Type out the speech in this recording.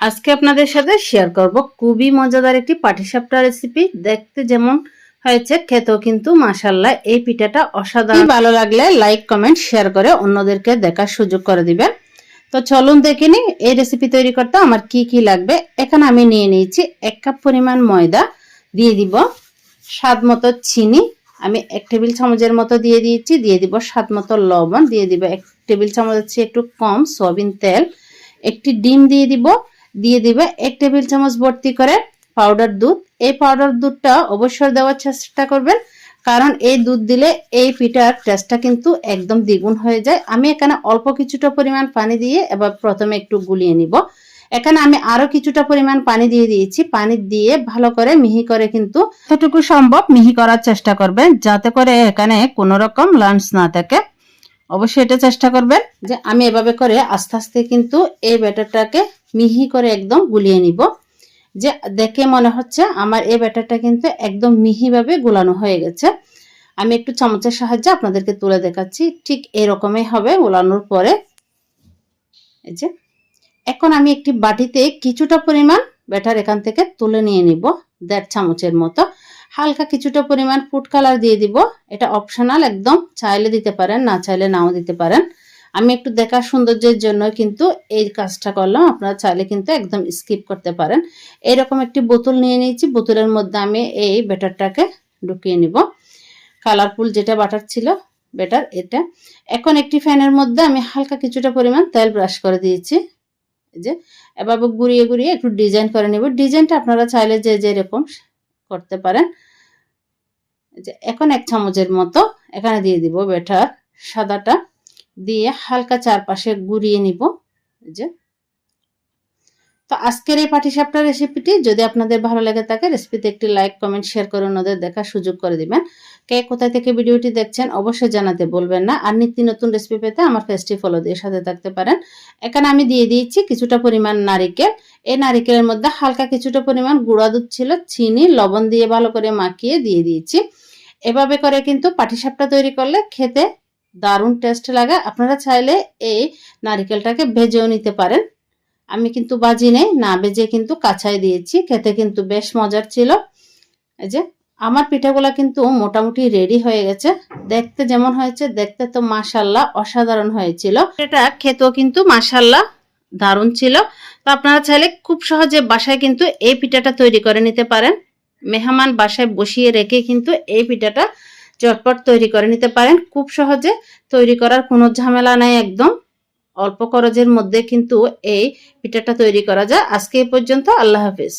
আজকে আপনাদের সাথে শেয়ার করব। খুবই মজাদার একটি পাটিসাপটা রেসিপি দেখতে যেমন হয়েছে, খেতেও কিন্তু মাসাল্লাহ এই পিঠাটা অসাধারণ। ভালো লাগলে লাইক কমেন্ট শেয়ার করে অন্যদেরকে দেখার সুযোগ করে দিবেন। তো চলুন দেখে নিই, এই রেসিপি তৈরি করতে আমার কি কি লাগবে। এখানে আমি নিয়ে নিয়েছি এক কাপ পরিমাণ ময়দা, দিয়ে দিব স্বাদ মতো চিনি। আমি এক টেবিল চামচের মতো দিয়ে দিয়েছি, দিয়ে দিব স্বাদ মতো লবণ, দিয়ে দিব এক টেবিল চামচ হচ্ছে একটু কম সয়াবিন তেল। একটি ডিম দিয়ে দিব দিয়ে দিবে এক টেবিল চামচ ভর্তি করে পাউডার দুধ। এই পাউডার দুধটা অবশ্যই দেওয়ার চেষ্টা করবেন, কারণ এই দুধ দিলে এই পিঠার টেস্টটা কিন্তু একদম দ্বিগুণ হয়ে যায়। আমি এখানে অল্প কিছুটা পরিমাণ পানি দিয়ে এবার প্রথমে একটু গুলিয়ে নিব। এখানে আমি আরও কিছুটা পরিমাণ পানি দিয়ে দিয়েছি। পানি দিয়ে ভালো করে মিহি করে কিন্তু যতটুকু সম্ভব মিহি করার চেষ্টা করবেন, যাতে করে এখানে কোনো রকম লাঞ্চ না থাকে। অবশ্যই এটা চেষ্টা করবেন। যে আমি এভাবে করে আস্তে আস্তে কিন্তু এই ব্যাটারটাকে মিহি করে একদম গুলিয়ে নিব। যে দেখে মনে হচ্ছে আমার এই ব্যাটারটা কিন্তু একদম মিহিভাবে গুলানো হয়ে গেছে। আমি একটু চামচের সাহায্যে আপনাদেরকে তুলে দেখাচ্ছি, ঠিক এরকমই হবে গোলানোর পরে। এই যে, এখন আমি একটি বাটিতে কিছুটা পরিমাণ ব্যাটার এখান থেকে তুলে নিয়ে নিব, দেড় চামচের মতো। হালকা কিছুটা পরিমাণ ফুড কালার দিয়ে দিব। এটা অপশনাল একদম, চাইলে দিতে পারেন, না চাইলে নাও দিতে পারেন। আমি একটু দেখার সৌন্দর্যের জন্য কিন্তু এই কাজটা করলাম, আপনারা চাইলে কিন্তু একদম স্কিপ করতে পারেন। এরকম একটি বোতল নিয়ে নিয়েছি, বোতলের মধ্যে আমি এই ব্যাটারটাকে ঢুকিয়ে নিব। কালারফুল যেটা বাটার ছিল বেটার এটা। এখন একটি ফ্যানের মধ্যে আমি হালকা কিছুটা পরিমাণ তেল ব্রাশ করে দিয়েছি। যে, এভাবে ঘুরিয়ে ঘুরিয়ে একটু ডিজাইন করে নেব। ডিজাইনটা আপনারা চাইলে যে যেরকম করতে পারেন। যে এখন এক চামচের মতো এখানে দিয়ে দিব বেটার সাদাটা। দিয়ে হালকা চারপাশে ঘুরিয়ে নিব। যে আজকের এই পাটিসাপটা রেসিপিটি যদি আপনাদের ভালো লাগে থাকে রেসিপিতে একটি লাইক কমেন্ট শেয়ার করে ওনাদের দেখার সুযোগ করে দিবেন। কে কোথায় থেকে ভিডিওটি দেখছেন অবশ্যই জানাতে বলবেন না। আর নিত্য নতুন রেসিপি পেতে আমার ফেসটি ফলো দিয়ে সাথে থাকতে পারেন। এখানে আমি দিয়ে দিয়েছি কিছুটা পরিমাণ নারিকেল। এই নারিকেলের মধ্যে হালকা কিছুটা পরিমাণ গুঁড়া দুধ ছিল, চিনি, লবণ দিয়ে ভালো করে মাখিয়ে দিয়ে দিয়েছি। এভাবে করে কিন্তু পাটিসাপটা তৈরি করলে খেতে দারুণ টেস্ট লাগে। আপনারা চাইলে এই নারিকেলটাকে ভেজেও নিতে পারেন। আমি কিন্তু বাজি নেই, না বেজে কিন্তু কাঁচাই দিয়েছি, খেতে কিন্তু বেশ মজার ছিল। এই যে, আমার পিঠাগুলা কিন্তু মোটামুটি রেডি হয়ে গেছে। দেখতে যেমন হয়েছে, দেখতে তো মাসাল্লাহ অসাধারণ হয়েছিল। এটা খেতেও কিন্তু মাসাল্লাহ দারুণ ছিল। তো আপনারা চাইলে খুব সহজে বাসায় কিন্তু এই পিঠাটা তৈরি করে নিতে পারেন। মেহমান বাসায় বসিয়ে রেখে কিন্তু এই পিঠাটা চটপট তৈরি করে নিতে পারেন। খুব সহজে তৈরি করার কোনো ঝামেলা নাই একদম। অল্প খরচের মধ্যে কিন্তু এই পিঠাটা তৈরি করা যায়। আজকে এই পর্যন্ত আল্লাহ হাফিজ।